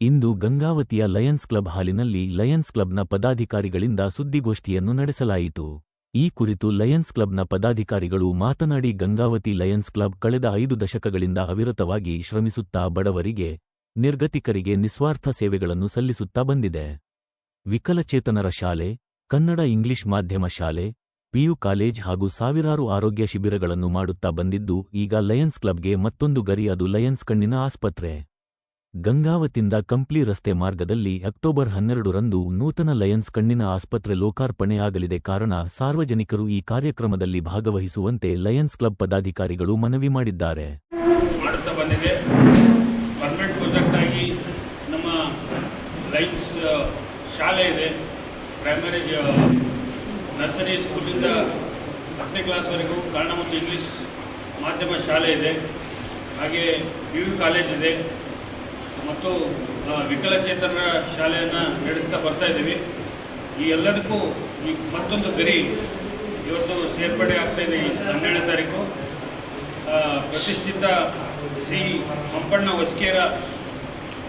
ಇಂದು ಗಂಗಾವತಿಯ Lions club ಹಾಲಿನಲ್ಲಿ Lions ಕ್ಲಬ್ನ ಪದಾಧಿಕಾರಿಗಳಿಂದ ಸುದ್ದಿಗೋಷ್ಠಿಯನ್ನು ನಡೆಸಲಾಯಿತು. ಈ ಕುರಿತು ಲಯನ್ಸ್ ಕ್ಲಬ್ನ ಪದಾಧಿಕಾರಿಗಳು ಮಾತನಾಡಿ ಗಂಗಾವತಿ ಲಯನ್ಸ್ ಕ್ಲಬ್ ಕಳೆದ ಐದು ದಶಕಗಳಿಂದ ಅವಿರತವಾಗಿ ಶ್ರಮಿಸುತ್ತಾ ಬಡವರಿಗೆ, ನಿರ್ಗತಿಕರಿಗೆ ನಿಸ್ವಾರ್ಥ ಸೇವೆಗಳನ್ನು ಸಲ್ಲಿಸುತ್ತಾ ಬಂದಿದೆ. ವಿಕಲಚೇತನರ ಶಾಲೆ, ಕನ್ನಡ ಇಂಗ್ಲಿಷ್ ಮಾಧ್ಯಮ ಶಾಲೆ, ಪಿಯು ಕಾಲೇಜ್ ಹಾಗೂ ಸಾವಿರಾರು ಆರೋಗ್ಯ ಶಿಬಿರಗಳನ್ನು ಮಾಡುತ್ತಾ ಬಂದಿದ್ದು, ಈಗ ಲಯನ್ಸ್ ಕ್ಲಬ್ಗೆ ಮತ್ತೊಂದು ಗರಿ ಅದು ಲಯನ್ಸ್ ಕಣ್ಣಿನ ಆಸ್ಪತ್ರೆ. ಗಂಗಾವತಿಂದ ಕಂಪ್ಲಿ ರಸ್ತೆ ಮಾರ್ಗದಲ್ಲಿ ಅಕ್ಟೋಬರ್ ಹನ್ನೆರಡರಂದು ನೂತನ ಲಯನ್ಸ್ ಕಣ್ಣಿನ ಆಸ್ಪತ್ರೆ ಲೋಕಾರ್ಪಣೆ ಆಗಲಿದೆ ಕಾರಣ ಸಾರ್ವಜನಿಕರು ಈ ಕಾರ್ಯಕ್ರಮದಲ್ಲಿ ಭಾಗವಹಿಸುವಂತೆ ಲಯನ್ಸ್ ಕ್ಲಬ್ ಪದಾಧಿಕಾರಿಗಳು ಮನವಿ ಮಾಡಿದ್ದಾರೆ. ನಮ್ಮ ಶಾಲೆ ಇದೆ. ಪ್ರೈಮರಿ ನರ್ಸರಿ ಸ್ಕೂಲಿಂದ ಹತ್ತನೇ ಕ್ಲಾಸ್ವರೆಗೂ ಕನ್ನಡ ಮತ್ತು ಇಂಗ್ಲೀಷ್ ಮಾಧ್ಯಮ ಶಾಲೆ ಇದೆ. ಹಾಗೆ ಯು ಕಾಲೇಜ್ ಇದೆ. ಮತ್ತು ವಿಕಲಚೇತನರ ಶಾಲೆಯನ್ನು ನಡೆಸ್ತಾ ಬರ್ತಾ ಇದ್ದೀವಿ. ಈ ಎಲ್ಲದಕ್ಕೂ ಈ ಮತ್ತೊಂದು ಗರಿ ಇವತ್ತು ಸೇರ್ಪಡೆ ಆಗ್ತಾ ಇದೆ ಈ ಹನ್ನೆರಡನೇ ತಾರೀಕು. ಪ್ರತಿಷ್ಠಿತ ಶ್ರೀ ಹಂಪಣ್ಣ ಹೊಸ್ಕೇರ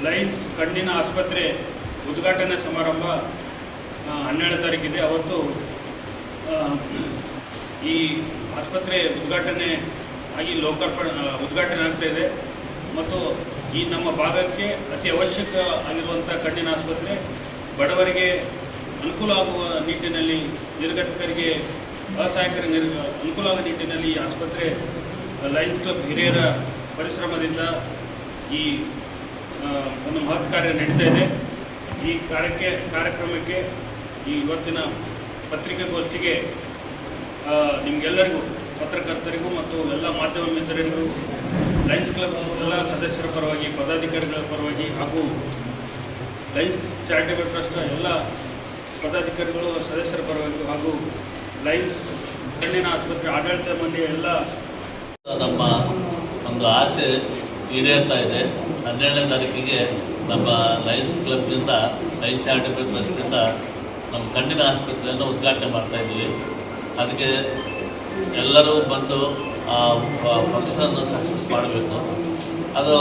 ಲೈನ್ಸ್ ಕಣ್ಣಿನ ಆಸ್ಪತ್ರೆ ಉದ್ಘಾಟನೆ ಸಮಾರಂಭ ಹನ್ನೆರಡನೇ ತಾರೀಕಿದೆ. ಅವತ್ತು ಈ ಆಸ್ಪತ್ರೆ ಉದ್ಘಾಟನೆ ಆಗಿ ಲೋಕಾರ್ಪಣೆ ಉದ್ಘಾಟನೆ ಆಗ್ತಾ ಇದೆ. ಮತ್ತು ಈ ನಮ್ಮ ಭಾಗಕ್ಕೆ ಅತಿ ಅವಶ್ಯಕ ಆಗಿರುವಂಥ ಕಣ್ಣಿನ ಆಸ್ಪತ್ರೆ ಬಡವರಿಗೆ ಅನುಕೂಲ ಆಗುವ ನಿಟ್ಟಿನಲ್ಲಿ ನಿರ್ಗತಿಕರಿಗೆ, ಅಸಹಾಯಕರ ನಿರ್, ಅನುಕೂಲ ಆಗುವ ನಿಟ್ಟಿನಲ್ಲಿ ಈ ಆಸ್ಪತ್ರೆ ಲಯನ್ಸ್ ಕ್ಲಬ್ ಹಿರಿಯರ ಪರಿಶ್ರಮದಿಂದ ಈ ಒಂದು ಮಹತ್ ಕಾರ್ಯ ನಡೀತಾ ಇದೆ. ಈ ಕಾರ್ಯಕ್ಕೆ, ಕಾರ್ಯಕ್ರಮಕ್ಕೆ ಈ ಇವತ್ತಿನ ಪತ್ರಿಕಾಗೋಷ್ಠಿಗೆ ನಿಮಗೆಲ್ಲರಿಗೂ, ಪತ್ರಕರ್ತರಿಗೂ ಮತ್ತು ಎಲ್ಲ ಮಾಧ್ಯಮ ಮಿತ್ರರಿಗೂ ಲಯನ್ಸ್ ಕ್ಲಬ್ ಎಲ್ಲ ಸದಸ್ಯರ ಪರವಾಗಿ, ಪದಾಧಿಕಾರಿಗಳ ಪರವಾಗಿ ಹಾಗೂ ಲಯನ್ಸ್ ಚಾರಿಟೇಬಲ್ ಟ್ರಸ್ಟ್ನ ಎಲ್ಲ ಪದಾಧಿಕಾರಿಗಳು, ಸದಸ್ಯರ ಪರವಾಗಿ ಹಾಗೂ ಲಯನ್ಸ್ ಕಣ್ಣಿನ ಆಸ್ಪತ್ರೆ, ಆಡಳಿತ ಮಂಡಳಿಯ ಎಲ್ಲ ನಮ್ಮ ಒಂದು ಆಸೆ ಈಡೇರ್ತಾ ಇದೆ. ಹನ್ನೆರಡನೇ ತಾರೀಕಿಗೆ ನಮ್ಮ ಲಯನ್ಸ್ ಕ್ಲಬ್ನಿಂದ ಲಯನ್ಸ್ ಚಾರಿಟೇಬಲ್ ಟ್ರಸ್ಟ್ನಿಂದ ನಮ್ಮ ಕಣ್ಣಿನ ಆಸ್ಪತ್ರೆಯನ್ನು ಉದ್ಘಾಟನೆ ಮಾಡ್ತಾ ಇದ್ದೀವಿ. ಅದಕ್ಕೆ ಎಲ್ಲರೂ ಬಂದು ಫಂಕ್ಷನನ್ನು ಸಕ್ಸಸ್ ಮಾಡಬೇಕು. ಅದು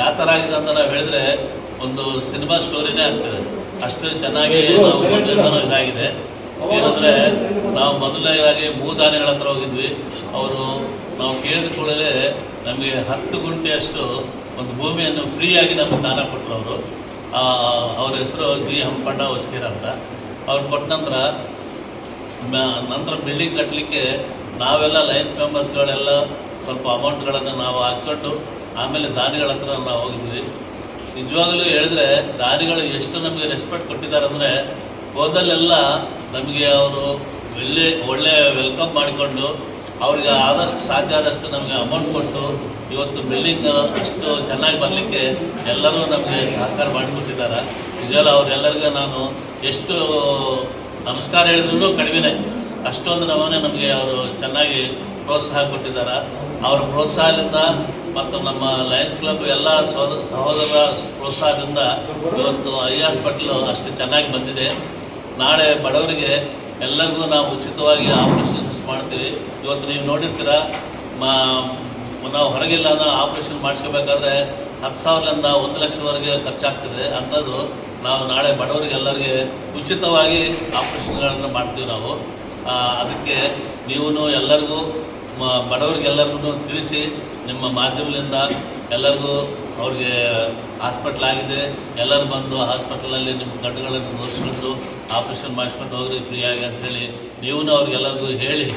ಯಾವ ಥರ ಆಗಿದೆ ಅಂತ ನಾವು ಹೇಳಿದ್ರೆ ಒಂದು ಸಿನಿಮಾ ಸ್ಟೋರಿನೇ ಆಗ್ತದೆ. ಅಷ್ಟು ಚೆನ್ನಾಗಿ ನಾವು ಇದಾಗಿದೆ. ಏನಂದರೆ ನಾವು ಮೊದಲನೇದಾಗಿ ಭೂದಾನಿಗಳ ಹತ್ರ ಹೋಗಿದ್ವಿ. ಅವರು ನಾವು ಕೇಳಿದ ಕೂಡಲೇ ನಮಗೆ ಹತ್ತು ಗುಂಟೆಯಷ್ಟು ಒಂದು ಭೂಮಿಯನ್ನು ಫ್ರೀಯಾಗಿ ನಮಗೆ ದಾನ ಕೊಟ್ಟರು ಅವರು. ಅವ್ರ ಹೆಸರು ಜಿ ಹಂಪಣ್ಣ ಹೊಸ್ಕೇರ ಅಂತ. ಅವ್ರು ಕೊಟ್ಟ ನಂತರ ನಂತರ ಬಿಲ್ಡಿಂಗ್ ಕಟ್ಟಲಿಕ್ಕೆ ನಾವೆಲ್ಲ ಲಯನ್ಸ್ ಮೆಂಬರ್ಸ್ಗಳೆಲ್ಲ ಸ್ವಲ್ಪ ಅಮೌಂಟ್ಗಳನ್ನು ನಾವು ಹಾಕ್ಕೊಂಡು ಆಮೇಲೆ ದಾನಿಗಳ ಹತ್ರ ನಾವು ಹೋಗಿದ್ವಿ. ನಿಜವಾಗಲೂ ಹೇಳಿದ್ರೆ ದಾನಿಗಳು ಎಷ್ಟು ನಮಗೆ ರೆಸ್ಪೆಕ್ಟ್ ಕೊಟ್ಟಿದ್ದಾರೆ ಅಂದರೆ ಹೋದಲ್ಲೆಲ್ಲ ನಮಗೆ ಅವರು ಒಳ್ಳೆ ಒಳ್ಳೆ ವೆಲ್ಕಮ್ ಮಾಡಿಕೊಂಡು ಅವ್ರಿಗೆ ಆದಷ್ಟು ಸಾಧ್ಯ ಆದಷ್ಟು ನಮಗೆ ಅಮೌಂಟ್ ಕೊಟ್ಟು ಇವತ್ತು ಬಿಲ್ಡಿಂಗ್ ಅಷ್ಟು ಚೆನ್ನಾಗಿ ಬರಲಿಕ್ಕೆ ಎಲ್ಲರೂ ನಮಗೆ ಸಹಕಾರ ಮಾಡಿಕೊಟ್ಟಿದ್ದಾರೆ. ನಿಜವಲ್ಲ ಅವರೆಲ್ಲರಿಗೂ ನಾನು ಎಷ್ಟು ನಮಸ್ಕಾರ ಹೇಳಿದ್ರು ಕಡಿಮೆನೆ. ಅಷ್ಟೊಂದು ನಮೂನೆ ನಮಗೆ ಅವರು ಚೆನ್ನಾಗಿ ಪ್ರೋತ್ಸಾಹ ಕೊಟ್ಟಿದ್ದಾರೆ ಅವರ ಪ್ರೋತ್ಸಾಹದಿಂದ ಮತ್ತು ನಮ್ಮ ಲಯನ್ಸ್ ಕ್ಲಬ್ ಎಲ್ಲ ಸಹೋದರ ಸಹೋದರ ಪ್ರೋತ್ಸಾಹದಿಂದ ಇವತ್ತು ಐ ಹಾಸ್ಪಿಟ್ಲು ಅಷ್ಟು ಚೆನ್ನಾಗಿ ಬಂದಿದೆ. ನಾಳೆ ಬಡವರಿಗೆ ಎಲ್ಲರಿಗೂ ನಾವು ಉಚಿತವಾಗಿ ಆಪರೇಷನ್ ಮಾಡ್ತೀವಿ. ಇವತ್ತು ನೀವು ನೋಡಿರ್ತೀರ, ಮಾ, ನಾವು ಹೊರಗಿಲ್ಲ ಆಪರೇಷನ್ ಮಾಡಿಸ್ಕೋಬೇಕಾದ್ರೆ ಹತ್ತು ಸಾವಿರದಿಂದ ಒಂದು ಲಕ್ಷವರೆಗೆ ಖರ್ಚಾಗ್ತದೆ ಅಂಥದ್ದು ನಾವು ನಾಳೆ ಬಡವರಿಗೆ ಎಲ್ಲರಿಗೆ ಉಚಿತವಾಗಿ ಆಪರೇಷನ್ಗಳನ್ನು ಮಾಡ್ತೀವಿ ನಾವು. ಅದಕ್ಕೆ ನೀವು ಎಲ್ಲರಿಗೂ ಬಡವರಿಗೆಲ್ಲರಿಗೂ ತಿಳಿಸಿ, ನಿಮ್ಮ ಮಾಧ್ಯಮದಿಂದ ಎಲ್ಲರಿಗೂ ಅವ್ರಿಗೆ ಹಾಸ್ಪಿಟ್ಲ್ ಆಗಿದೆ, ಎಲ್ಲರೂ ಬಂದು ಹಾಸ್ಪಿಟ್ಲಲ್ಲಿ ನಿಮ್ಮ ಕಣ್ಣುಗಳನ್ನು ನೋಡಿಸ್ಕೊಂಡು ಆಪ್ರೇಷನ್ ಮಾಡಿಸ್ಕೊಂಡು ಹೋಗ್ರಿ, ಫ್ರೀಯಾಗಿ ಅಂಥೇಳಿ ನೀವು ಅವ್ರಿಗೆಲ್ಲರಿಗೂ ಹೇಳಿ,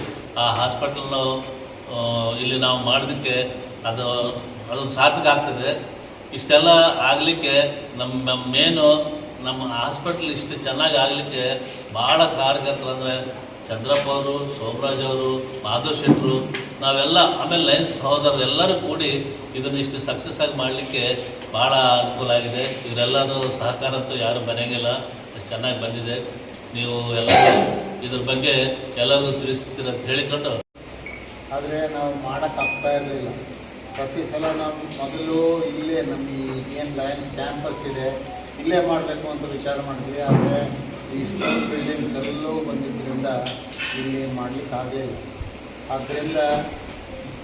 ಆ ಹಾಸ್ಪಿಟಲ್ನ ಇಲ್ಲಿ ನಾವು ಮಾಡೋದಕ್ಕೆ ಅದು, ಅದೊಂದು ಸಾರ್ಥಕ ಆಗ್ತದೆ. ಇಷ್ಟೆಲ್ಲ ಆಗಲಿಕ್ಕೆ ನಮ್ಮ ಮೇನು ನಮ್ಮ ಹಾಸ್ಪಿಟ್ಲ್ ಇಷ್ಟು ಚೆನ್ನಾಗಿ ಆಗಲಿಕ್ಕೆ ಭಾಳ ಕಾರಣಕರ್ತರಂದರೆ ಚಂದ್ರಪ್ಪ ಅವರು, ಸೋಮರಾಜ್ ಅವರು ನಾವೆಲ್ಲ, ಆಮೇಲೆ ಲೈನ್ಸ್ ಸಹೋದರರು ಎಲ್ಲರೂ ಕೂಡಿ ಇದನ್ನು ಇಷ್ಟು ಸಕ್ಸಸ್ ಆಗಿ ಮಾಡಲಿಕ್ಕೆ ಭಾಳ ಅನುಕೂಲ ಆಗಿದೆ. ಇವರೆಲ್ಲರೂ ಸಹಕಾರ ಅಂತೂ ಯಾರು ಚೆನ್ನಾಗಿ ಬಂದಿದೆ. ನೀವು ಎಲ್ಲ ಇದ್ರ ಬಗ್ಗೆ ಎಲ್ಲರೂ ತಿಳಿಸ್ತೀರ ಅಂತ ಹೇಳಿಕೊಂಡು. ಆದರೆ ನಾವು ಮಾಡೋಕ್ಕಾಗ್ತಾ ಇರಲಿಲ್ಲ. ಪ್ರತಿ ಸಲ ನಾವು ಮೊದಲು ಇಲ್ಲೇ ನಮ್ಮ ಈ ಏನು ಲಯನ್ಸ್ ಕ್ಯಾಂಪಸ್ ಇದೆ. ಇಲ್ಲೇ ಮಾಡಬೇಕು ಅಂತ ವಿಚಾರ ಮಾಡಿದ್ವಿ. ಆದರೆ ಈ ಸ್ಕೂಲ್ ಬಿಲ್ಡಿಂಗ್ಸ್ ಎಲ್ಲೋ ಬಂದಿದ್ದರಿಂದ ಇಲ್ಲಿ ಮಾಡಲಿಕ್ಕೆ ಆಗಲಿಲ್ಲ ಆದ್ದರಿಂದ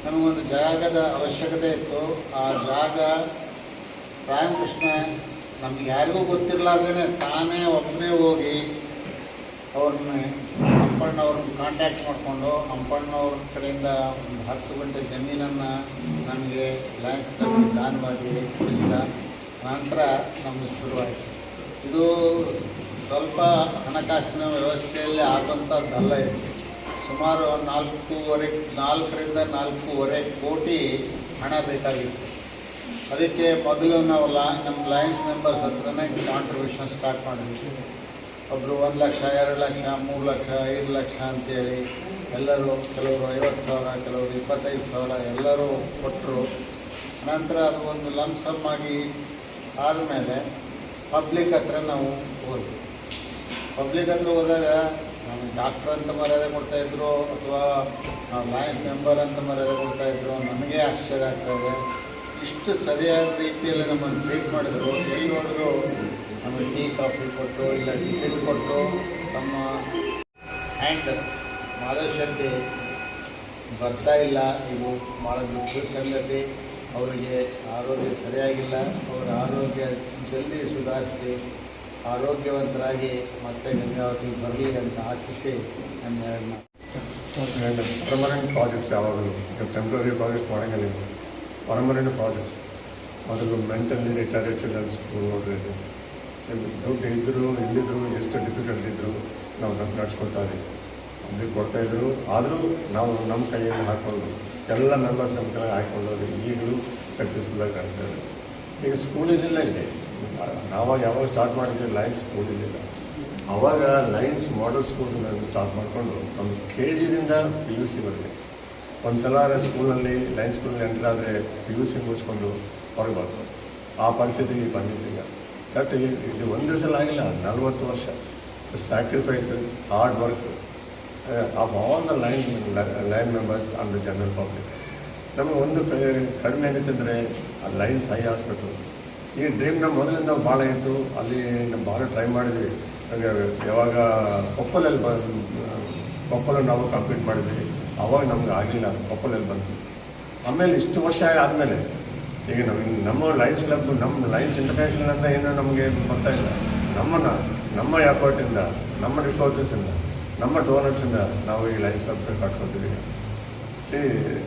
ನಮಗೊಂದು ಜಾಗದ ಅವಶ್ಯಕತೆ ಇತ್ತು. ಆ ಜಾಗ ರಾಮಕೃಷ್ಣ ನಮ್ಗೆ ಯಾರಿಗೂ ಗೊತ್ತಿರಲಾರ್ದೇ ತಾನೇ ಒಬ್ಬನೇ ಹೋಗಿ ಅವ್ರನ್ನ ಹಂಪಣ್ಣವ್ರನ್ನ ಕಾಂಟ್ಯಾಕ್ಟ್ ಮಾಡಿಕೊಂಡು ಅಂಪಣ್ಣವ್ರ ಕಡೆಯಿಂದ ಒಂದು ಹತ್ತು ಗಂಟೆ ಜಮೀನನ್ನು ನಮಗೆ ತಗೊಂಡು ದಾನ ಮಾಡಿ ಕೊಡಿಸಿದ ನಂತರ ನಮಗೆ ಶುರುವಾಯಿತು. ಇದು ಸ್ವಲ್ಪ ಹಣಕಾಸಿನ ವ್ಯವಸ್ಥೆಯಲ್ಲಿ ಆಗುವಂಥದ್ದಲ್ಲ ಇದು. ಸುಮಾರು ನಾಲ್ಕೂವರೆ, ನಾಲ್ಕರಿಂದ ನಾಲ್ಕೂವರೆ ಕೋಟಿ ಹಣ ಬೇಕಾಗಿತ್ತು. ಅದಕ್ಕೆ ಮೊದಲು ನಾವು ಲಾ, ನಮ್ಮ ಲಯನ್ಸ್ ಮೆಂಬರ್ಸ್ ಹತ್ರನೇ ಕಾಂಟ್ರಿಬ್ಯೂಷನ್ ಸ್ಟಾರ್ಟ್ ಮಾಡಿದ್ವಿ. ಒಬ್ಬರು ಒಂದು ಲಕ್ಷ, ಎರಡು ಲಕ್ಷ, ಮೂರು ಲಕ್ಷ, ಐದು ಲಕ್ಷ ಅಂತೇಳಿ ಎಲ್ಲರೂ, ಕೆಲವರು ಐವತ್ತು ಸಾವಿರ, ಕೆಲವರು ಇಪ್ಪತ್ತೈದು ಸಾವಿರ ಎಲ್ಲರೂ ಕೊಟ್ಟರು ನಂತರ ಅದು ಒಂದು ಲಂಸಮ್ ಆಗಿ ಆದಮೇಲೆ ಪಬ್ಲಿಕ್ ಹತ್ರ ನಾವು ಹೋದ್ವಿ. ಪಬ್ಲಿಕ್ ಹತ್ರ ಹೋದಾಗ ನಮಗೆ ಡಾಕ್ಟ್ರ್ ಅಂತ ಮರ್ಯಾದೆ ಕೊಡ್ತಾಯಿದ್ರು ಅಥವಾ ಬ್ಯಾಂಕ್ ಮೆಂಬರ್ ಅಂತ ಮರ್ಯಾದೆ ಕೊಡ್ತಾಯಿದ್ರು ನಮಗೆ ಆಶ್ಚರ್ಯ ಆಗ್ತಾಯಿದೆ ಇಷ್ಟು ಸರಿಯಾದ ರೀತಿಯಲ್ಲಿ ನಮ್ಮನ್ನು ಟ್ರೀಟ್ ಮಾಡಿದ್ರು. ಎಲ್ಲಿ ನೋಡಿದ್ರು, ನಮಗೆ ಟೀ ಕಾಫಿ ಕೊಟ್ಟು, ಇಲ್ಲ ಟಿಫಿನ್ ಕೊಟ್ಟು, ತಮ್ಮ ಆ್ಯಂಡ್ ಮಾಧವ್ ಶೆಟ್ಟಿ ಬರ್ತಾ ಇಲ್ಲ. ಇದು ಭಾಳ ದುಃಖದ ಸಂಗತಿ ಅವರಿಗೆ ಆರೋಗ್ಯ ಸರಿಯಾಗಿಲ್ಲ, ಅವರ ಆರೋಗ್ಯ ಜಲ್ದಿ ಸುಧಾರಿಸಿ, ಆರೋಗ್ಯವಂತರಾಗಿ ಮತ್ತೆ ಗಂಗಾವತಿ ಬರಲಿ ಅಂತ ಆಶಿಸಿ ನನ್ನ. ಪರ್ಮನೆಂಟ್ ಪ್ರಾಜೆಕ್ಟ್ಸ್ ಯಾವಾಗಲೂ ಟೆಂಪ್ರರಿ ಪ್ರಾಜೆಕ್ಟ್ ಮಾಡೋಂಗಿಲ್ಲ ಪರ್ಮನೆಂಟ್ ಪ್ರಾಜೆಕ್ಟ್ಸ್. ಮೊದಲು ಮೆಂಟಲಿ ರಿಟೈರ್ಡ್ ಚಿಲ್ಡ್ರನ್ಸ್ ಸ್ಕೂಲ್ ನೋಡ್ರಿ ಇದು. ಇಲ್ಲಿ ದುಡ್ಡು ಇದ್ದರು ಇಲ್ಲಿದ್ದರು ಎಷ್ಟು ಡಿಫಿಕಲ್ಟ್ ಇದ್ದರು ನಾವು ನಡ್ಸ್ಕೊಳ್ತಾ ಇದ್ದೀವಿ ಕೊಡ್ತಾಯಿದ್ರು ಆದರೂ ನಾವು ನಮ್ಮ ಕೈಯಲ್ಲಿ ಹಾಕ್ಕೊಂಡು ಎಲ್ಲ ಮೆಂಬರ್ಸ್ ನಮ್ಮ ಕೈ ಹಾಕ್ಕೊಂಡು ಈಗಲೂ ಸಕ್ಸಸ್ಫುಲ್ಲಾಗಿ ಕಾಣ್ತಾ ಇದೆ. ಈಗ ಸ್ಕೂಲ್ ಇರಲಿಲ್ಲ ಇಲ್ಲಿ. ನಾವಾಗ ಯಾವಾಗ ಸ್ಟಾರ್ಟ್ ಮಾಡಿದ್ವಿ ಲೈನ್ಸ್ ಸ್ಕೂಲ್ ಇರಲಿಲ್ಲ. ಆವಾಗ ಲೈನ್ಸ್ ಮಾಡಲ್ ಸ್ಕೂಲ್ ಸ್ಟಾರ್ಟ್ ಮಾಡಿಕೊಂಡು ಒಂದು ಕೆ ಜಿದಿಂದ ಪಿ ಯು ಸಿ ಬರಲಿ ಒಂದು ಸಲ ಸ್ಕೂಲಲ್ಲಿ ಲೈನ್ ಸ್ಕೂಲಲ್ಲಿ ಎಂಟರ್ ಆದರೆ ಪಿ ಯು ಸಿ ಮುಗಿಸ್ಕೊಂಡು ಹೊರಗೆ ಆ ಪರಿಸ್ಥಿತಿಗೆ ಬಂದಿದ್ದು ಈಗ ಬಟ್ ಇದು ಒಂದು ದಿವಸ ಆಗಿಲ್ಲ, ನಲ್ವತ್ತು ವರ್ಷ. Sacrifices hard work of all the line line members and the general public ನಮಗೆ ಒಂದು ಕಡಿಮೆ ಆಗಿತ್ತಂದರೆ ಆ ಲೈನ್ಸ್ ಹೈ ಹಾಸ್ಪಿಟ್ಲು ಈ ಡ್ರೀಮ್ ನಮ್ಮ ಮೊದಲಿಂದ ಭಾಳ ಇತ್ತು, ಅಲ್ಲಿ ನಾವು ಭಾಳ ಟ್ರೈ ಮಾಡಿದ್ವಿ. ಯಾವಾಗ ಕೊಪ್ಪಲಲ್ಲಿ ಬಂದು ಕೊಪ್ಪಲ ನಾವು ಕಂಪ್ಲೀಟ್ ಮಾಡಿದ್ವಿ, ಅವಾಗ ನಮ್ಗೆ ಆಗಲಿಲ್ಲ ಕೊಪ್ಪಲಲ್ಲಿ ಬಂತು ಆಮೇಲೆ ಇಷ್ಟು ವರ್ಷ ಆದಮೇಲೆ, ಈಗ ನಮಗೆ ನಮ್ಮ ಲೈನ್ಸ್ ಕ್ಲಬ್ ನಮ್ಮ ಲೈನ್ಸ್ ಇಂಟರ್ನ್ಯಾಷನಲ್ ಅಂತ ಏನು ನಮಗೆ ಬರ್ತಾ ಇಲ್ಲ. ನಮ್ಮನ್ನು, ನಮ್ಮ ಎಫರ್ಟಿಂದ ನಮ್ಮ ರಿಸೋರ್ಸಸ್ಸಿಂದ ನಮ್ಮ ಡೋನರ್ಸಿಂದ ನಾವು ಈ ಲೈನ್ಸ್ ಸ್ಟಾಪ್ ಕಟ್ಕೊತೀವಿ ಸಿ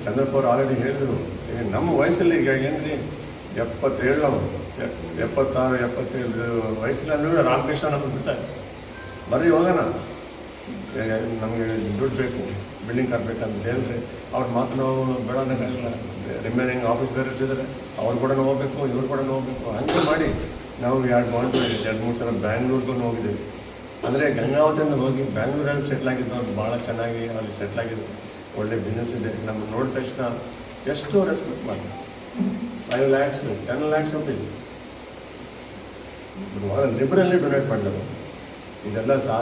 ಚಂದ್ರಪ್ಪ ಅವರು ಆಲ್ರೆಡಿ ಹೇಳಿದರು ಈಗ ನಮ್ಮ ವಯಸ್ಸಲ್ಲಿ ಈಗ ಏನ್ರಿ? ಎಪ್ಪತ್ತೇಳು ಎಪ್ಪತ್ತಾರು, ಎಪ್ಪತ್ತೇಳು ವಯಸ್ಸಿನಲ್ಲೂ ರಾಮಕೃಷ್ಣ ನಮಗೆ ಬಿಡ್ತಾರೆ. ಬರ್ರಿ, ಹೋಗೋಣ. ನಮಗೆ ದುಡ್ಡು ಬೇಕು ಬಿಲ್ಡಿಂಗ್ ಕಟ್ಟಬೇಕಂತ ಹೇಳಿದ್ರೆ ಅವ್ರ ಮಾತು ನಾವು ಬೇಡ ರಿಮೇನಿಂಗ್ ರಿಮೈನಿಂಗ್ ಆಫೀಸ್ ಬೇರೆ ಇದ್ದಾರೆ ಅವ್ರ ಕೂಡ ಹೋಗ್ಬೇಕು, ಇವ್ರು ಕೂಡ ಹೋಗ್ಬೇಕು. ಹಂಗೆ ಮಾಡಿ ನಾವು ಎರಡು ಬಾಂಡ್ ಎರಡು ಮೂರು ಸಲ ಬ್ಯಾಂಗ್ಳೂರ್ಗೂ ಹೋಗಿದ್ದೀವಿ. ಅಂದರೆ ಗಂಗಾವತಿಯಿಂದ ಹೋಗಿ ಬ್ಯಾಂಗ್ಳೂರಲ್ಲಿ ಸೆಟ್ಲ್ ಆಗಿದ್ದವ್ರು ಭಾಳ ಚೆನ್ನಾಗಿ, ಅಲ್ಲಿ ಸೆಟ್ಲ್ ಆಗಿದ್ದು ಒಳ್ಳೆ ಬಿಸ್ನೆಸ್ ಇದೆ. ನಮ್ಮ ನೋಡಿದ ತಕ್ಷಣ ಎಷ್ಟು ರೆಸ್ಪೆಕ್ಟ್ ಮಾಡಿ five lakhs ten lakhs rupees liberally donate ಮಾಡಿದ್ರು. ಇದೆಲ್ಲ ಸಾ,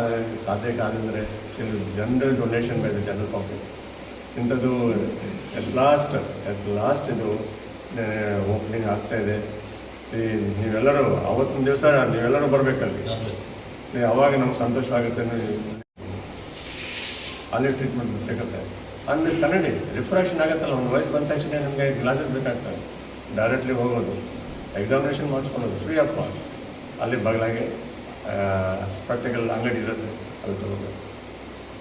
ಸಾಧ್ಯ ಆದಂದರೆ ಕೆಲವು ಜನರಲ್ ಡೊನೇಷನ್ ಮೇಲೆ ಜನರಲ್ ಕಾಪಿ ಇಂಥದ್ದು ಎಟ್ ಲಾಸ್ಟ್ ಎಟ್ ಲಾಸ್ಟ್ ಇದು ಓಪನಿಂಗ್ ಆಗ್ತಾ ಇದೆ. ಸಿ, ನೀವೆಲ್ಲರೂ, ಅವತ್ತಿನ ದಿವಸ ನೀವೆಲ್ಲರೂ ಬರಬೇಕಲ್ಲಿ. ಅವಾಗ ನಮ್ಗೆ ಸಂತೋಷವಾಗುತ್ತೆ ಅಲ್ಲಿ ಟ್ರೀಟ್ಮೆಂಟ್ ಸಿಗುತ್ತೆ. ಅಂದರೆ ಕನ್ನಡಿ ರಿಫ್ರೆಷನ್ ಆಗುತ್ತಲ್ಲ, ಒಂದು ವಯಸ್ಸು ಬಂದ ತಕ್ಷಣ ನಮಗೆ ಗ್ಲಾಸಸ್ ಬೇಕಾಗ್ತವೆ. ಡೈರೆಕ್ಟ್ಲಿ ಹೋಗೋದು. ಎಕ್ಸಾಮಿನೇಷನ್ ಮಾಡಿಸ್ಕೊಳ್ಳೋದು ಫ್ರೀ ಆಫ್ ಕಾಸ್ಟ್ ಅಲ್ಲಿ ಬಗಲಾಗೆ ಸ್ಪೆಕ್ಟಿಕಲ್ ಅಂಗಡಿ ಇರುತ್ತೆ, ಅಲ್ಲಿ ತಗೋಬೇಕು.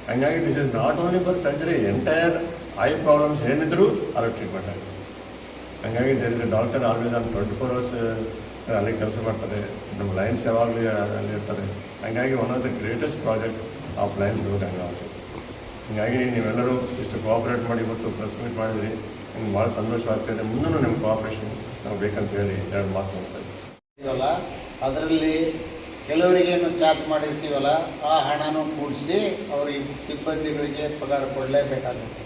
ಹಂಗಾಗಿ this is not only for surgery entire eye problems ಏನಿದ್ರು ಅಲ್ಲಿ ಟ್ರೀಟ್ಮೆಂಟ್ ಆಗುತ್ತೆ. ಹಂಗಾಗಿ there is doctor always on twenty four hours ಅಲ್ಲಿ ಕೆಲಸ ಮಾಡ್ತಾರೆ. ನಮ್ಮ ಲೈನ್ಸ್ ಯಾವಾಗಲೂ ಅಲ್ಲಿ ಇರ್ತಾರೆ. ಹಂಗಾಗಿ one of the greatest project of Lions Gangavathi ಹೀಗಾಗಿ ನೀವೆಲ್ಲರೂ ಇಷ್ಟು ಕೋಆಪ್ರೇಟ್ ಮಾಡಿ ಇವತ್ತು ಪ್ರೆಸ್ ಮೀಟ್ ಮಾಡಿದ್ರಿ. ನಿಮ್ಗೆ ಭಾಳ ಸಂತೋಷವಾಗ್ತಾಯಿದೆ ಮುಂದೂ ನಿಮ್ಮ ಕೋಆಪ್ರೇಷನ್ ನಾವು ಬೇಕಂತ ಹೇಳಿ ಎರಡು ಮಾತು. ಇರ್ತೀವಲ್ಲ ಅದರಲ್ಲಿ ಕೆಲವರಿಗೇನು ಚಾರ್ಜ್ ಮಾಡಿರ್ತೀವಲ್ಲ, ಆ ಹಣನೂ ಕೂಡಿಸಿ ಅವ್ರಿಗೆ ಸಿಬ್ಬಂದಿಗಳಿಗೆ ಪಗಾರ ಕೊಡಲೇಬೇಕಾಗುತ್ತೆ.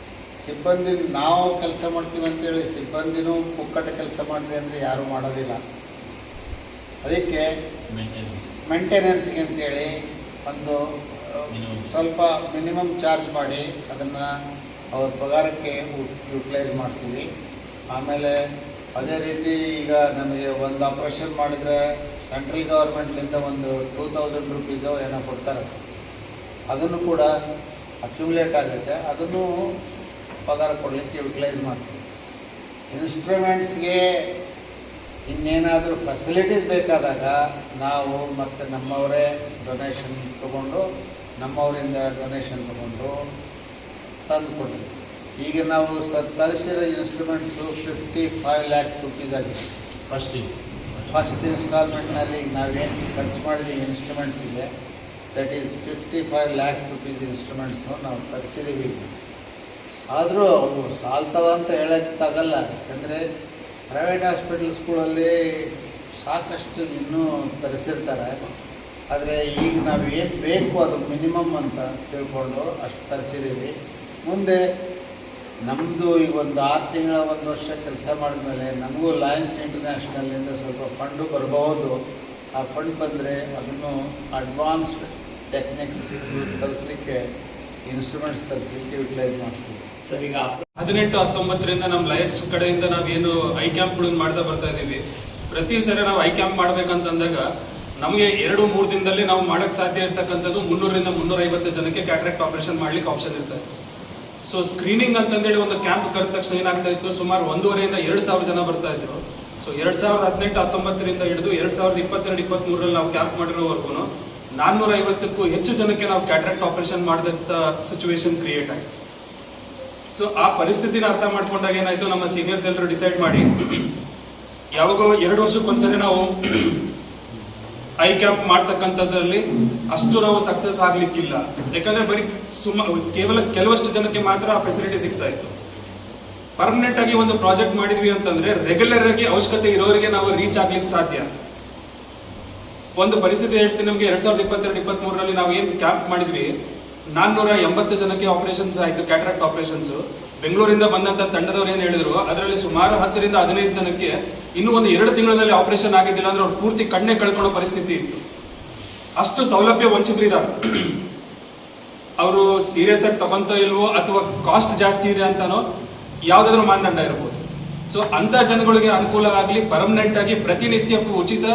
ಸಿಬ್ಬಂದಿ ನಾವು ಕೆಲಸ ಮಾಡ್ತೀವಿ ಅಂತೇಳಿ ಸಿಬ್ಬಂದಿನೂ ಪುಕ್ಕಟ ಕೆಲಸ ಮಾಡಲಿ ಅಂದರೆ ಯಾರೂ ಮಾಡೋದಿಲ್ಲ. ಅದಕ್ಕೆ ಮೇಂಟೆನೆನ್ಸ್ ಮೇಂಟೆನೆನ್ಸ್ಗೆ ಅಂತೇಳಿ ಒಂದು. ಸ್ವಲ್ಪ ಮಿನಿಮಮ್ ಚಾರ್ಜ್ ಮಾಡಿ ಅದನ್ನು ಅವ್ರ ಪಗಾರಕ್ಕೆ ಯುಟಿಲೈಸ್ ಮಾಡ್ತೀವಿ. ಆಮೇಲೆ ಅದೇ ರೀತಿ ಈಗ ನಮಗೆ ಒಂದು ಆಪ್ರೇಷನ್ ಮಾಡಿದರೆ ಸೆಂಟ್ರಲ್ ಗೌರ್ಮೆಂಟ್ಲಿಂದ ಒಂದು ಟೂ ತೌಸಂಡ್ ರುಪೀಸು ಏನೋ ಕೊಡ್ತಾರೆ. ಅದನ್ನು ಕೂಡ ಅಕ್ಯುಮುಲೇಟ್ ಆಗುತ್ತೆ. ಅದನ್ನು ಪಗಾರ ಕೊಡಲಿಕ್ಕೆ ಯುಟಿಲೈಸ್ ಮಾಡ್ತೀವಿ. ಇನ್ಸ್ಟ್ರೂಮೆಂಟ್ಸ್ಗೆ ಇನ್ನೇನಾದರೂ ಫೆಸಿಲಿಟೀಸ್ ಬೇಕಾದಾಗ ನಾವು ಮತ್ತು ನಮ್ಮವರೇ ಡೊನೇಷನ್ ತಗೊಂಡು ನಮ್ಮವರಿಂದ ಡೊನೇಷನ್ ತಗೊಂಡು ತಂದು ಕೊಡ್ತೀವಿ ಈಗ ನಾವು ಸ ತರಿಸಿರೋ instruments fifty five lakhs rupees ಆಗಿದೆ ಫಸ್ಟಿಗೆ ಫಸ್ಟ್ ಇನ್ಸ್ಟಾಲ್ಮೆಂಟ್ನಲ್ಲಿ ಈಗ ನಾವೇನು ಖರ್ಚು ಮಾಡಿದ ಇನ್ಸ್ಟ್ರೂಮೆಂಟ್ಸ್ ಇದೆ that is fifty five lakhs rupees instruments ನಾವು ತರಿಸಿದ್ದೀವಿ ಆದರೂ ಅವು ಸಾಲ್ತವ ಅಂತ ಹೇಳೋಕ್ಕಾಗಲ್ಲ. ಯಾಕಂದರೆ ಪ್ರೈವೇಟ್ ಹಾಸ್ಪಿಟಲ್ಸ್ಗಳಲ್ಲಿ ಸಾಕಷ್ಟು ಇನ್ನೂ ತರಿಸಿರ್ತಾರೆ. ಆದರೆ ಈಗ ನಾವು ಏನು ಬೇಕು ಅದು ಮಿನಿಮಮ್ ಅಂತ ತಿಳ್ಕೊಂಡು ಅಷ್ಟು ತರಿಸಿದ್ದೀವಿ ಮುಂದೆ ನಮ್ಮದು ಈಗ ಒಂದು ಆರು ತಿಂಗಳ ಒಂದು ವರ್ಷ ಕೆಲಸ ಮಾಡಿದ್ಮೇಲೆ ನಮಗೂ ಲಯನ್ಸ್ ಇಂಟರ್ನ್ಯಾಷನಲ್ಲಿಂದ ಸ್ವಲ್ಪ ಫಂಡು ಬರಬಹುದು. ಆ ಫಂಡ್ ಬಂದರೆ ಅದನ್ನು ಅಡ್ವಾನ್ಸ್ಡ್ ಟೆಕ್ನಿಕ್ಸ್ ತರಿಸ್ಲಿಕ್ಕೆ ಇನ್ಸ್ಟ್ರೂಮೆಂಟ್ಸ್ ತರಿಸ್ಲಿಕ್ಕೆ ಯುಟಿಲೈಸ್ ಮಾಡ್ತೀವಿ ಸರ್ ಈಗ ಹದಿನೆಂಟು, ಹತ್ತೊಂಬತ್ತರಿಂದ ನಮ್ಮ ಲಯನ್ಸ್ ಕಡೆಯಿಂದ ನಾವೇನು ಐ ಕ್ಯಾಂಪ್ಗಳನ್ನ ಮಾಡ್ತಾ ಬರ್ತಾ ಇದ್ದೀವಿ ಪ್ರತಿ ಸರಿ ನಾವು ಐ ಕ್ಯಾಂಪ್ ಮಾಡ್ಬೇಕಂತಂದಾಗ ನಮಗೆ ಎರಡು, ಮೂರು ದಿನದಲ್ಲಿ ನಾವು ಮಾಡೋಕ್ಕೆ ಸಾಧ್ಯ ಇರ್ತಕ್ಕಂಥದ್ದು ಮುನ್ನೂರರಿಂದ ಮುನ್ನೂರೈವತ್ತು ಜನಕ್ಕೆ ಕ್ಯಾಟ್ರಾಕ್ಟ್ ಆಪರೇಷನ್ ಮಾಡ್ಲಿಕ್ಕೆ ಆಪ್ಷನ್ ಇರ್ತದೆ ಸೊ ಸ್ಕ್ರೀನಿಂಗ್ ಅಂತಂದೇಳಿ ಒಂದು ಕ್ಯಾಂಪ್ ಕರೆದ ತಕ್ಷಣ ಏನಾಗ್ತಾ ಇತ್ತು? ಸುಮಾರು ಒಂದೂವರೆಯಿಂದ ಎರಡು ಸಾವಿರ ಜನ ಬರ್ತಾ ಇದ್ರು. ಸೊ ಎರಡು ಸಾವಿರದ ಹದಿನೆಂಟು, ಹತ್ತೊಂಬತ್ತರಿಂದ ಹಿಡಿದು ಎರಡು ಸಾವಿರದ ಇಪ್ಪತ್ತೆರಡು ಇಪ್ಪತ್ತ್ಮೂರರಲ್ಲಿ ನಾವು ಕ್ಯಾಂಪ್ ಮಾಡಿರೋವರೆಗೂ ನಾನ್ನೂರ ಐವತ್ತಕ್ಕೂ ಹೆಚ್ಚು ಜನಕ್ಕೆ ನಾವು ಕ್ಯಾಟ್ರಾಕ್ಟ್ ಆಪರೇಷನ್ ಮಾಡಿದಂಥ ಸಿಚುವೇಶನ್ ಕ್ರಿಯೇಟ್ ಆಯ್ತು. ಸೊ ಆ ಪರಿಸ್ಥಿತಿನ ಅರ್ಥ ಮಾಡ್ಕೊಂಡಾಗ ಏನಾಯ್ತು? ನಮ್ಮ ಸೀನಿಯರ್ಸ್ ಎಲ್ಲರೂ ಡಿಸೈಡ್ ಮಾಡಿ, ಯಾವಾಗೋ ಎರಡು ವರ್ಷಕ್ಕೊಂದ್ಸರಿ ನಾವು ಐ ಕ್ಯಾಂಪ್ ಮಾಡ್ತಕ್ಕಂಥದ್ರಲ್ಲಿ ಅಷ್ಟು ನಾವು ಸಕ್ಸಸ್ ಆಗ್ಲಿಕ್ಕಿಲ್ಲ. ಯಾಕಂದ್ರೆ ಬರೀ ಸುಮ್ಮ ಕೇವಲ ಕೆಲವಷ್ಟು ಜನಕ್ಕೆ ಮಾತ್ರ ಆ ಫೆಸಿಲಿಟಿ ಸಿಗ್ತಾ ಇತ್ತು. ಪರ್ಮನೆಂಟ್ ಆಗಿ ಒಂದು ಪ್ರಾಜೆಕ್ಟ್ ಮಾಡಿದ್ವಿ ಅಂತಂದ್ರೆ ರೆಗ್ಯುಲರ್ ಆಗಿ ಅವಶ್ಯಕತೆ ಇರೋರಿಗೆ ನಾವು ರೀಚ್ ಆಗ್ಲಿಕ್ಕೆ ಸಾಧ್ಯ. ಒಂದು ಪರಿಸ್ಥಿತಿ ಹೇಳ್ತೀನಿ ನಮಗೆ, ಎರಡ್ ಸಾವಿರದ ಇಪ್ಪತ್ತೆರಡು ಇಪ್ಪತ್ತ್ ಮೂರರಲ್ಲಿ ನಾವು ಏನು ಕ್ಯಾಂಪ್ ಮಾಡಿದ್ವಿ ನಾನ್ನೂರ ಎಂಬತ್ತು ಜನಕ್ಕೆ ಆಪರೇಷನ್ಸ್ ಆಯಿತು ಕ್ಯಾಟ್ರಾಕ್ಟ್ ಆಪರೇಷನ್ಸ್ ಬೆಂಗಳೂರಿಂದ ಬಂದಂತ ತಂಡದವ್ರು ಏನು ಹೇಳಿದ್ರು, ಅದರಲ್ಲಿ ಸುಮಾರು ಹತ್ತರಿಂದ ಹದಿನೈದು ಜನಕ್ಕೆ ಇನ್ನೂ ಒಂದು ಎರಡು ತಿಂಗಳಲ್ಲಿ ಆಪರೇಷನ್ ಆಗಿದ್ದಿಲ್ಲ ಅಂದ್ರೆ ಅವ್ರು ಪೂರ್ತಿ ಕಣ್ಣೆ ಕಳ್ಕೊಳ್ಳೋ ಪರಿಸ್ಥಿತಿ ಇತ್ತು. ಅಷ್ಟು ಸೌಲಭ್ಯ ವಂಚಿತರಿದ್ದಾರೆ. ಅವರು ಸೀರಿಯಸ್ ಆಗಿ ತಗೊಂತ ಇಲ್ವೋ ಅಥವಾ ಕಾಸ್ಟ್ ಜಾಸ್ತಿ ಇದೆ ಅಂತಾನೋ ಯಾವ್ದಾದ್ರು ಮಾನದಂಡ ಇರ್ಬೋದು. ಸೊ ಅಂತ ಜನಗಳಿಗೆ ಅನುಕೂಲ ಆಗಲಿ ಪರ್ಮನೆಂಟ್ ಆಗಿ ಪ್ರತಿನಿತ್ಯ ಉಚಿತ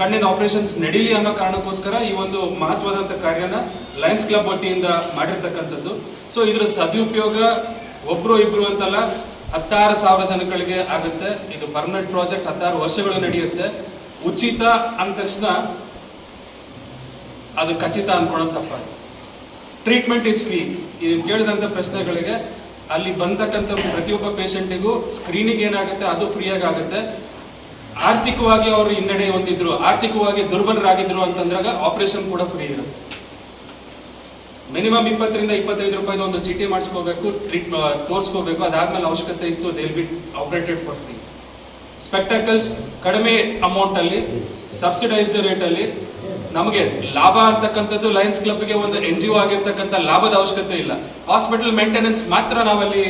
ಕಣ್ಣಿನ ಆಪರೇಷನ್ಸ್ ನಡೀಲಿ ಅನ್ನೋ ಕಾರಣಕ್ಕೋಸ್ಕರ ಈ ಒಂದು ಮಹತ್ವದಂತ ಕಾರ್ಯನ ಲಯನ್ಸ್ ಕ್ಲಬ್ ವತಿಯಿಂದ ಮಾಡಿರ್ತಕ್ಕಂಥದ್ದು. ಸೊ ಇದರ ಸದುಪಯೋಗ ಒಬ್ರು ಇಬ್ರು ಅಂತಲ್ಲ ಹತ್ತಾರು ಸಾವಿರ ಜನಗಳಿಗೆ ಆಗುತ್ತೆ. ಇದು ಪರ್ಮನೆಂಟ್ ಪ್ರಾಜೆಕ್ಟ್ ಹತ್ತಾರು ವರ್ಷಗಳು ನಡೆಯುತ್ತೆ. ಉಚಿತ ಅಂದ ತಕ್ಷಣ ಅದು ಖಚಿತ ಅನ್ಕೊಳ್ಳೋದು ತಪ್ಪಾಗುತ್ತೆ ಟ್ರೀಟ್ಮೆಂಟ್ ಇಸ್ ಫ್ರೀ ಇದು ಕೇಳಿದಂಥ ಪ್ರಶ್ನೆಗಳಿಗೆ ಅಲ್ಲಿ ಬಂದಕ್ಕಂಥ ಪ್ರತಿಯೊಬ್ಬ ಪೇಷಂಟಿಗೂ ಸ್ಕ್ರೀನಿಂಗ್ ಏನಾಗುತ್ತೆ, ಅದು ಫ್ರೀಯಾಗಿ ಆಗುತ್ತೆ. ಆರ್ಥಿಕವಾಗಿ ಅವರು ಹಿನ್ನಡೆ ಹೊಂದಿದ್ರು, ಆರ್ಥಿಕವಾಗಿ ದುರ್ಬಲರಾಗಿದ್ರು ಅಂತಂದ್ರಾಗ ಆಪರೇಷನ್ ಕೂಡ ಫ್ರೀ ಇರುತ್ತೆ. ಮಿನಿಮಮ್ ಇಪ್ಪತ್ತರಿಂದ ಇಪ್ಪತ್ತೈದು ರೂಪಾಯಿದು ಒಂದು ಚೀಟಿ ಮಾಡಿಸ್ಕೋಬೇಕು ಟ್ರೀಟ್ ತೋರಿಸ್ಕೋಬೇಕು, ಅದಾದ್ಮೇಲೆ ಅವಶ್ಯಕತೆ ಇತ್ತು they'll be operated for free spectacles ಕಡಿಮೆ ಅಮೌಂಟ್ ಅಲ್ಲಿ ಸಬ್ಸಿಡೈಸ್ಡ್ ರೇಟ್ ಅಲ್ಲಿ, ನಮಗೆ ಲಾಭ ಅಂತಕ್ಕಂಥದ್ದು ಲಯನ್ಸ್ ಕ್ಲಬ್ಗೆ ಒಂದು ಎನ್ ಜಿ ಒ ಆಗಿರ್ತಕ್ಕಂಥ ಲಾಭದ ಅವಶ್ಯಕತೆ ಇಲ್ಲ. ಹಾಸ್ಪಿಟಲ್ ಮೇಂಟೆನೆನ್ಸ್ ಮಾತ್ರ ನಾವಲ್ಲಿ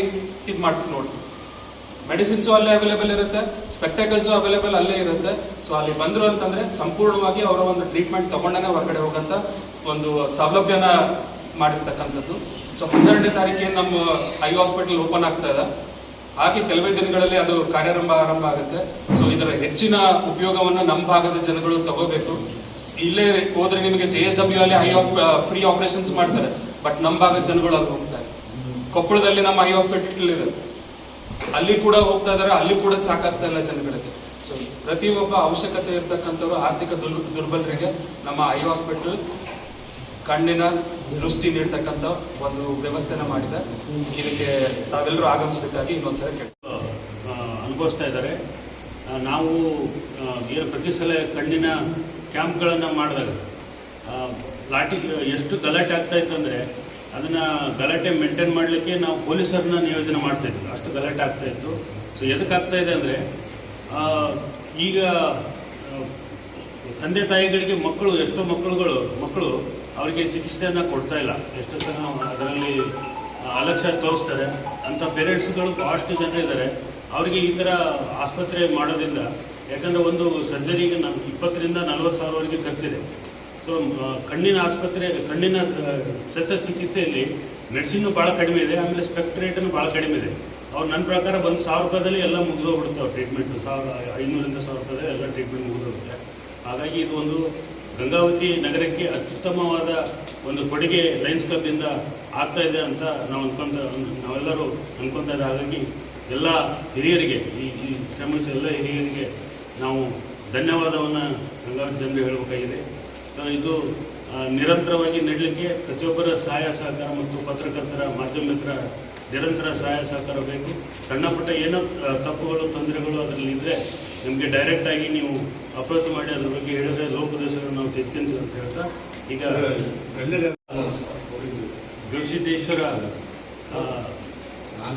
ಇದು ಮಾಡಿ ನೋಡ್ತೀವಿ. ಮೆಡಿಸಿನ್ಸು ಅಲ್ಲೇ ಅವೈಲೇಬಲ್ ಇರುತ್ತೆ ಸ್ಪೆಕ್ಟಾಕಲ್ಸು ಅವೈಲೇಬಲ್ ಅಲ್ಲೇ ಇರುತ್ತೆ. ಸೊ ಅಲ್ಲಿ ಬಂದರು ಅಂತಂದ್ರೆ ಸಂಪೂರ್ಣವಾಗಿ ಅವರ ಒಂದು ಟ್ರೀಟ್ಮೆಂಟ್ ತೊಗೊಂಡೇ ಹೊರಗಡೆ ಹೋಗಂತ ಒಂದು ಸೌಲಭ್ಯನ ಮಾಡಿರ್ತಕ್ಕಂಥದ್ದು. ಸೊ ಹನ್ನೆರಡನೇ ತಾರೀಕಿಗೆ ನಮ್ಮ ಐ ಹಾಸ್ಪಿಟಲ್ ಓಪನ್ ಆಗ್ತಾ ಇದೆ. ಹಾಗೆ ಕೆಲವೇ ದಿನಗಳಲ್ಲಿ ಅದು ಕಾರ್ಯಾರಂಭ ಆರಂಭ ಆಗುತ್ತೆ. ಸೊ ಇದರ ಹೆಚ್ಚಿನ ಉಪಯೋಗವನ್ನು ನಮ್ಮ ಭಾಗದ ಜನಗಳು ತಗೋಬೇಕು. ಇಲ್ಲೇ ಹೋದ್ರೆ ನಿಮಗೆ ಜೆ ಎಸ್ ಡಬ್ಲ್ಯೂ ಅಲ್ಲಿ ಐ ಹಾಸ್ಪ ಫ್ರೀ ಆಪರೇಷನ್ಸ್ ಮಾಡ್ತಾರೆ. ಬಟ್ ನಮ್ಮ ಭಾಗದ ಜನಗಳು ಅಲ್ಲಿ ಹೋಗ್ತಾರೆ. ಕೊಪ್ಪಳದಲ್ಲಿ ನಮ್ಮ ಐ ಹಾಸ್ಪಿಟಲ್ ಇದೆ. ಅಲ್ಲಿ ಕೂಡ ಹೋಗ್ತಾ ಇದಾರೆ, ಅಲ್ಲಿ ಕೂಡ ಸಾಕಾಗ್ತಾ ಇಲ್ಲ ಜನಗಳಿಗೆ. ಸೊ ಪ್ರತಿಯೊಬ್ಬ ಅವಶ್ಯಕತೆ ಇರ್ತಕ್ಕಂಥವ್ರು ಆರ್ಥಿಕ ದುರ್, ದುರ್ಬಲರಿಗೆ ನಮ್ಮ ಐ ಹಾಸ್ಪಿಟಲ್ ಕಣ್ಣಿನ ದೃಷ್ಟಿ ನೀಡ್ತಕ್ಕಂಥ ಒಂದು ವ್ಯವಸ್ಥೆನ ಮಾಡಿದೆ. ಇದಕ್ಕೆ ತಾವೆಲ್ಲರೂ ಆಗಮಿಸಬೇಕಾಗಿ ಇನ್ನೊಂದ್ಸಲ ಕೇಳಿ ಅನುಭವಿಸ್ತಾ ಇದ್ದಾರೆ. ನಾವು ಪ್ರತಿ ಸಲ ಕಣ್ಣಿನ ಕ್ಯಾಂಪ್ಗಳನ್ನು ಮಾಡಿದಾಗ ಲಾಟಿ ಎಷ್ಟು ಗಲಾಟೆ ಆಗ್ತಾ ಇತ್ತು ಅಂದರೆ ಅದನ್ನು ಗಲಾಟೆ ಮೇಂಟೈನ್ ಮಾಡಲಿಕ್ಕೆ ನಾವು ಪೊಲೀಸರನ್ನ ನಿಯೋಜನೆ ಮಾಡ್ತಾ ಇದ್ವಿ. ಅಷ್ಟು ಗಲಾಟೆ ಆಗ್ತಾ ಇತ್ತು. ಸೊ ಎದಕ್ಕೆ ಆಗ್ತಾ ಇದೆ ಅಂದರೆ ಈಗ ತಂದೆ ತಾಯಿಗಳಿಗೆ ಮಕ್ಕಳು, ಎಷ್ಟೋ ಮಕ್ಕಳುಗಳು, ಮಕ್ಕಳು ಅವರಿಗೆ ಚಿಕಿತ್ಸೆಯನ್ನು ಕೊಡ್ತಾ ಇಲ್ಲ. ಎಷ್ಟೋ ಜನ ಅದರಲ್ಲಿ ಅಲಕ್ಷ್ಯ ತೋರಿಸ್ತಾರೆ. ಅಂಥ ಪೇರೆಂಟ್ಸ್ಗಳು ಭಾಳಷ್ಟು ಜನ ಇದ್ದಾರೆ. ಅವರಿಗೆ ಈ ಥರ ಆಸ್ಪತ್ರೆ ಮಾಡೋದ್ರಿಂದ, ಯಾಕಂದರೆ ಒಂದು ಸರ್ಜರಿಗೆ ನಾವು ಇಪ್ಪತ್ತರಿಂದ ನಲ್ವತ್ತು ಸಾವಿರವರೆಗೆ ಖರ್ಚಿದೆ. ಸೊ ಕಣ್ಣಿನ ಆಸ್ಪತ್ರೆ, ಕಣ್ಣಿನ ಶಸ್ತ್ರಚಿಕಿತ್ಸೆಯಲ್ಲಿ ಮೆಡಿಸಿನ್ನು ಭಾಳ ಕಡಿಮೆ ಇದೆ. ಆಮೇಲೆ ಸ್ಪೆಕ್ಟ್ರೇಟನ್ನು ಭಾಳ ಕಡಿಮೆ ಇದೆ. ಅವ್ರು ನನ್ನ ಪ್ರಕಾರ ಒಂದು ಸಾವಿರ ರೂಪಾಯಿದಲ್ಲಿ ಎಲ್ಲ ಮುಗಿದೋಗ್ಬಿಡುತ್ತೆ ಟ್ರೀಟ್ಮೆಂಟ್ ಸಾವಿರ, ಐನೂರಿಂದ ಸಾವಿರ ರೂಪಾಯಿದಲ್ಲಿ ಎಲ್ಲ ಟ್ರೀಟ್ಮೆಂಟ್ ಮುಗಿದೋಗುತ್ತೆ. ಹಾಗಾಗಿ ಇದು ಒಂದು ಗಂಗಾವತಿ ನಗರಕ್ಕೆ ಅತ್ಯುತ್ತಮವಾದ ಒಂದು ಕೊಡುಗೆ ಲೈನ್ಸ್ ಕ್ಲಬ್ನಿಂದ ಆಗ್ತಾ ಇದೆ ಅಂತ ನಾವು ಅನ್ಕೊಂತ ನಾವೆಲ್ಲರೂ ಅನ್ಕೊತಾ ಇದ್ದೆ ಹಾಗಾಗಿ ಎಲ್ಲ ಹಿರಿಯರಿಗೆ, ಈ ಈ ಎಲ್ಲ ಹಿರಿಯರಿಗೆ ನಾವು ಧನ್ಯವಾದವನ್ನು ಗಂಗಾವತಿ ಜನರು ಹೇಳಬೇಕಾಗಿದೆ. ಇದು ನಿರಂತರವಾಗಿ ನಡಲಿಕ್ಕೆ ಪ್ರತಿಯೊಬ್ಬರ ಸಹಾಯ, ಸಹಕಾರ ಮತ್ತು ಪತ್ರಕರ್ತರ ಮಾಧ್ಯಮಿಕರ ನಿರಂತರ ಸಹಾಯ ಸಹಕಾರ ಬೇಕು. ಸಣ್ಣ ಪುಟ್ಟ ಏನೋ ತಪ್ಪುಗಳು, ತೊಂದರೆಗಳು ಅದರಲ್ಲಿ ಇದ್ದರೆ ನಿಮಗೆ ಡೈರೆಕ್ಟಾಗಿ ನೀವು ಅಪ್ರೋಚ್ ಮಾಡಿ ಅದ್ರ ಬಗ್ಗೆ ಹೇಳಿದ್ರೆ ಲೋಪದೋಷಗಳನ್ನು ನಾವು ತೆಗೆದು ಅಂತ ಹೇಳ್ತಾ, ಈಗ ಗವಿಸಿದ್ದೇಶ್ವರ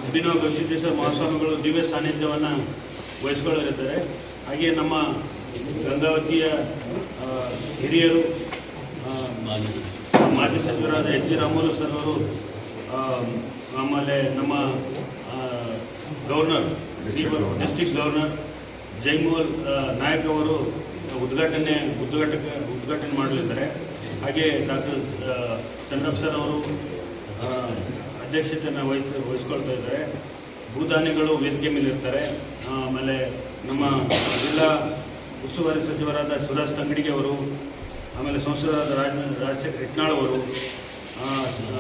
ಅಭಿನವ ಗವಿಸಿದ್ದೇಶ್ವರ ಮಹಾಸ್ವಾಮಿಗಳು ದಿವ್ಯ ಸಾನ್ನಿಧ್ಯವನ್ನು ವಹಿಸ್ಕೊಳ್ಳಲಿದ್ದಾರೆ ಹಾಗೆ ನಮ್ಮ ಗಂಗಾವತಿಯ ಹಿರಿಯರು ಮಾಜಿ ಸಚಿವರಾದ ಎಚ್ ಜಿ ರಾಮೋಲು ಸರ್ ಅವರು ಆಮೇಲೆ ನಮ್ಮ governor district governor Jaimol Nayak ಅವರು ಉದ್ಘಾಟನೆ ಉದ್ಘಾಟಕ ಉದ್ಘಾಟನೆ ಮಾಡಲಿದ್ದಾರೆ. ಹಾಗೆ ಡಾಕ್ಟರ್ ಚಂದ್ರಪ್ಪ ಸರ್ ಅವರು ಅಧ್ಯಕ್ಷತೆಯನ್ನು ವಹಿಸ್ ವಹಿಸ್ಕೊಳ್ತಾ ಇದ್ದಾರೆ. ಭೂದಾನಿಗಳು ವೇದಿಕೆ ಮೇಲೆ ಇರ್ತಾರೆ. ಆಮೇಲೆ ನಮ್ಮ ಜಿಲ್ಲಾ ಉಸ್ತುವಾರಿ ಸಚಿವರಾದ ಸುರೇಶ್ ತಂಗಡಿಗೆ ಅವರು ಆಮೇಲೆ ಸಂಸದರಾದ ರಾಜ ರಾಜಶೇಖರ್ ಇಟ್ನಾಳ್ ಅವರು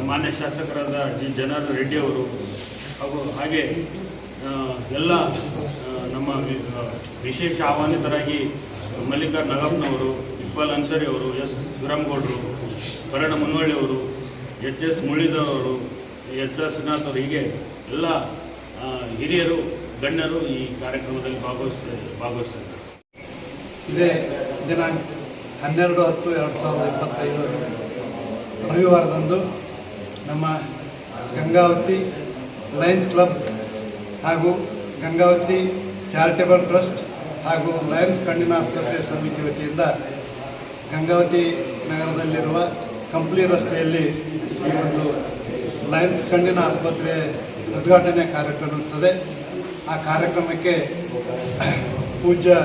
ಮಾನ್ಯ ಶಾಸಕರಾದ ಜಿ ಜನಾರ್ದನ್ ರೆಡ್ಡಿ ಅವರು ಹಾಗೂ ಹಾಗೆ ಎಲ್ಲ ನಮ್ಮ ವಿಶೇಷ ಆಹ್ವಾನಿತರಾಗಿ ಮಲ್ಲಿಕಾರ್ ನಗಮ್ನವರು ಇಕ್ಬಾಲ್ ಅನ್ಸರಿ ಅವರು, ಎಸ್. ಶಿವರಾಮಗೌಡರು ಕರಣ ಮುನ್ವಳ್ಳಿ ಅವರು, ಎಚ್. ಎಸ್. ಮುರಳೀಧರವರು, ಎಚ್. ಎಸ್ ಶ್ರೀನಾಥ್ ಅವರು, ಹೀಗೆ ಎಲ್ಲ ಹಿರಿಯರು, ಗಣ್ಯರು ಈ ಕಾರ್ಯಕ್ರಮದಲ್ಲಿ ಭಾಗವಹಿಸ್ತಾರೆ ಭಾಗವಹಿಸ್ತಾರೆ ಇದೇ ದಿನಾಂಕ ಹನ್ನೆರಡು ಹತ್ತು ಎರಡು ಸಾವಿರದ ಇಪ್ಪತ್ತೈದು. ರವಿವಾರದಂದು ನಮ್ಮ ಗಂಗಾವತಿ ಲಯನ್ಸ್ ಕ್ಲಬ್ ಹಾಗೂ ಗಂಗಾವತಿ ಚಾರಿಟೇಬಲ್ ಟ್ರಸ್ಟ್ ಹಾಗೂ ಲಯನ್ಸ್ ಕಣ್ಣಿನ ಆಸ್ಪತ್ರೆ ಸಮಿತಿ ವತಿಯಿಂದ ಗಂಗಾವತಿ ನಗರದಲ್ಲಿರುವ ಕಂಪ್ಲಿ ರಸ್ತೆಯಲ್ಲಿ ಈ ಒಂದು ಲಯನ್ಸ್ ಕಣ್ಣಿನ ಆಸ್ಪತ್ರೆ ಉದ್ಘಾಟನೆ ಕಾರ್ಯಕ್ರಮ ಇರುತ್ತದೆ ಆ ಕಾರ್ಯಕ್ರಮಕ್ಕೆ ಪೂಜ್ಯ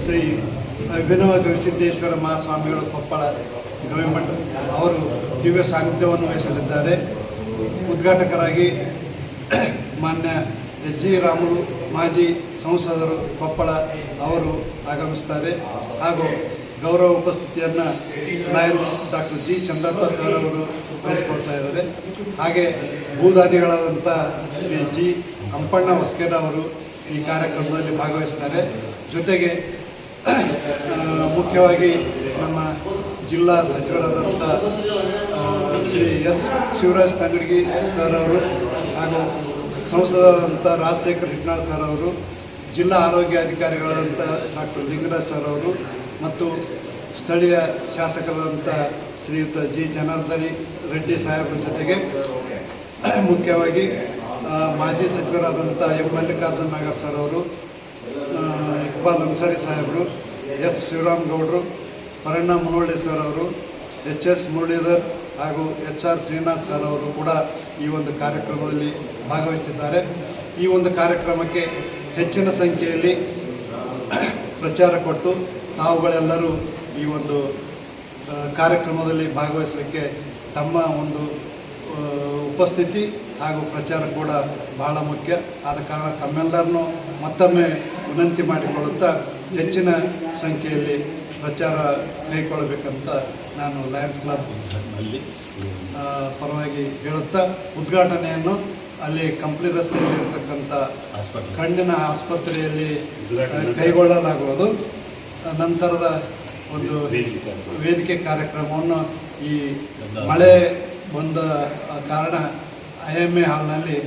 ಶ್ರೀ ಅಭಿನವ ಗವಿಸಿದ್ದೇಶ್ವರ ಮಹಾಸ್ವಾಮಿಗಳು ಕೊಪ್ಪಳ ಗವಿಮಠ ಅವರು ದಿವ್ಯ ಸಾನ್ನಿಧ್ಯವನ್ನು ವಹಿಸಲಿದ್ದಾರೆ. ಉದ್ಘಾಟಕರಾಗಿ ಮಾನ್ಯ ಎಚ್. ಜಿ. ರಾಮುಲು, ಮಾಜಿ ಸಂಸದರು ಕೊಪ್ಪಳ ಅವರು ಆಗಮಿಸ್ತಾರೆ. ಹಾಗೂ ಗೌರವ ಉಪಸ್ಥಿತಿಯನ್ನು Lions doctor G. Chandrappa sir ಅವರು ವಹಿಸ್ಕೊಡ್ತಾ ಇದ್ದಾರೆ. ಹಾಗೆ ಭೂದಾನಿಗಳಾದಂಥ ಶ್ರೀ ಜಿ. ಹಂಪಣ್ಣ ಹೊಸ್ಕೆರ ಅವರು ಈ ಕಾರ್ಯಕ್ರಮದಲ್ಲಿ ಭಾಗವಹಿಸ್ತಾರೆ. ಜೊತೆಗೆ ಮುಖ್ಯವಾಗಿ ನಮ್ಮ ಜಿಲ್ಲಾ ಸಚಿವರಾದಂಥ ಶ್ರೀ ಎಸ್ ಶಿವರಾಜ್ ತಂಗಡಗಿ ಸರ್ ಅವರು ಹಾಗೂ ಸಂಸದರಾದಂಥ ರಾಜಶೇಖರ್ ಹಿಟ್ನಾಳ್ ಸರ್ ಅವರು ಜಿಲ್ಲಾ ಆರೋಗ್ಯ ಅಧಿಕಾರಿಗಳಾದಂಥ ಡಾಕ್ಟರ್ ಲಿಂಗರಾಜ್ ಸರ್ ಅವರು ಮತ್ತು ಸ್ಥಳೀಯ ಶಾಸಕರಾದಂಥ ಶ್ರೀಯುತ ಜಿ. ಜನಾರ್ದನಿ ರೆಡ್ಡಿ ಸಾಹೇಬರ ಜೊತೆಗೆ ಮುಖ್ಯವಾಗಿ ಮಾಜಿ ಸಚಿವರಾದಂಥ ಎಂ. ಮಲ್ಲಿಕಾರ್ಜುನ ನಾಗಪ್ಪ ಸರ್ ಅವರು ಇಕ್ಬಾಲ್ ಅನ್ಸಾರಿ ಸಾಹೇಬರು, ಎಸ್. ಶಿವರಾಮಗೌಡರು ಪರಣ್ಣ ಮುನೋಳ್ಳಿ ಸರ್ ಅವರು, ಎಚ್ ಎಸ್ ಮುರಳೀಧರ್ ಹಾಗೂ ಎಚ್ ಆರ್ ಶ್ರೀನಾಥ್ ಸರ್ ಅವರು ಕೂಡ ಈ ಒಂದು ಕಾರ್ಯಕ್ರಮದಲ್ಲಿ ಭಾಗವಹಿಸಿದ್ದಾರೆ ಈ ಒಂದು ಕಾರ್ಯಕ್ರಮಕ್ಕೆ ಹೆಚ್ಚಿನ ಸಂಖ್ಯೆಯಲ್ಲಿ ಪ್ರಚಾರ ಕೊಟ್ಟು ತಾವುಗಳೆಲ್ಲರೂ ಈ ಒಂದು ಕಾರ್ಯಕ್ರಮದಲ್ಲಿ ಭಾಗವಹಿಸಲಿಕ್ಕೆ ತಮ್ಮ ಒಂದು ಉಪಸ್ಥಿತಿ ಹಾಗೂ ಪ್ರಚಾರ ಕೂಡ ಬಹಳ ಮುಖ್ಯ. ಆದ ಕಾರಣ ತಮ್ಮೆಲ್ಲರನ್ನು ಮತ್ತೊಮ್ಮೆ ವಿನಂತಿ ಮಾಡಿಕೊಳ್ಳುತ್ತಾ ಹೆಚ್ಚಿನ ಸಂಖ್ಯೆಯಲ್ಲಿ ಪ್ರಚಾರ ಕೈಗೊಳ್ಳಬೇಕಂತ ನಾನು ಲಯನ್ಸ್ ಕ್ಲಬ್ ಅಲ್ಲಿ ಪರವಾಗಿ ಹೇಳುತ್ತಾ ಉದ್ಘಾಟನೆಯನ್ನು ಅಲ್ಲಿ ಕಂಪ್ಲಿ ರಸ್ತೆಯಲ್ಲಿ ಇರತಕ್ಕಂಥ ಕಣ್ಣಿನ ಆಸ್ಪತ್ರೆಯಲ್ಲಿ ಕೈಗೊಳ್ಳಲಾಗುವುದು. ನಂತರದ ಒಂದು ವೇದಿಕೆ ಕಾರ್ಯಕ್ರಮವನ್ನು ಈ ಮಳೆ ಬಂದ ಕಾರಣ ಐ ಎಂ ಎ ಹಾಲ್ನಲ್ಲಿ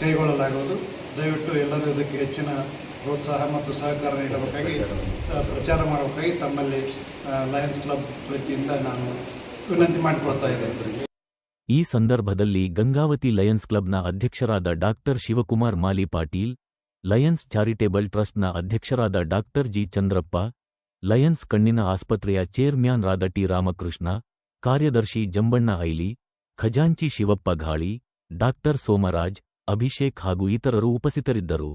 ಕೈಗೊಳ್ಳಲಾಗುವುದು. ದಯವಿಟ್ಟು ಎಲ್ಲರೂ ಇದಕ್ಕೆ ಹೆಚ್ಚಿನ ಪ್ರೋತ್ಸಾಹ ಮತ್ತು ಸಹಕಾರ ನೀಡಬೇಕಾಗಿ ಪ್ರಚಾರ ಮಾಡಬೇಕಾಗಿ ತಮ್ಮಲ್ಲಿ ಲಯನ್ಸ್ ಕ್ಲಬ್ ವತಿಯಿಂದ ನಾನು ವಿನಂತಿ ಮಾಡಿಕೊಳ್ತಾ ಇದ್ದೇನೆ ಈ ಸಂದರ್ಭದಲ್ಲಿ ಗಂಗಾವತಿ ಲಯನ್ಸ್ ಕ್ಲಬ್ನ ಅಧ್ಯಕ್ಷರಾದ doctor Shivakumar Mali Patil Lions charitable ಟ್ರಸ್ಟ್ನ ಅಧ್ಯಕ್ಷರಾದ ಡಾಕ್ಟರ್ ಜಿ ಚಂದ್ರಪ್ಪ ಲಯನ್ಸ್ ಕಣ್ಣಿನ ಆಸ್ಪತ್ರೆಯ ಚೇರ್ಮ್ಯಾನ್ ರಾದ ಟಿ ರಾಮಕೃಷ್ಣ, ಕಾರ್ಯದರ್ಶಿ ಜಂಬಣ್ಣ ಐಲಿ, ಖಜಾಂಚಿ ಶಿವಪ್ಪ ಘಾಳಿ ಡಾಕ್ಟರ್ ಸೋಮರಾಜ್, ಅಭಿಷೇಕ್ ಹಾಗೂ ಇತರರು ಉಪಸ್ಥಿತರಿದ್ದರು.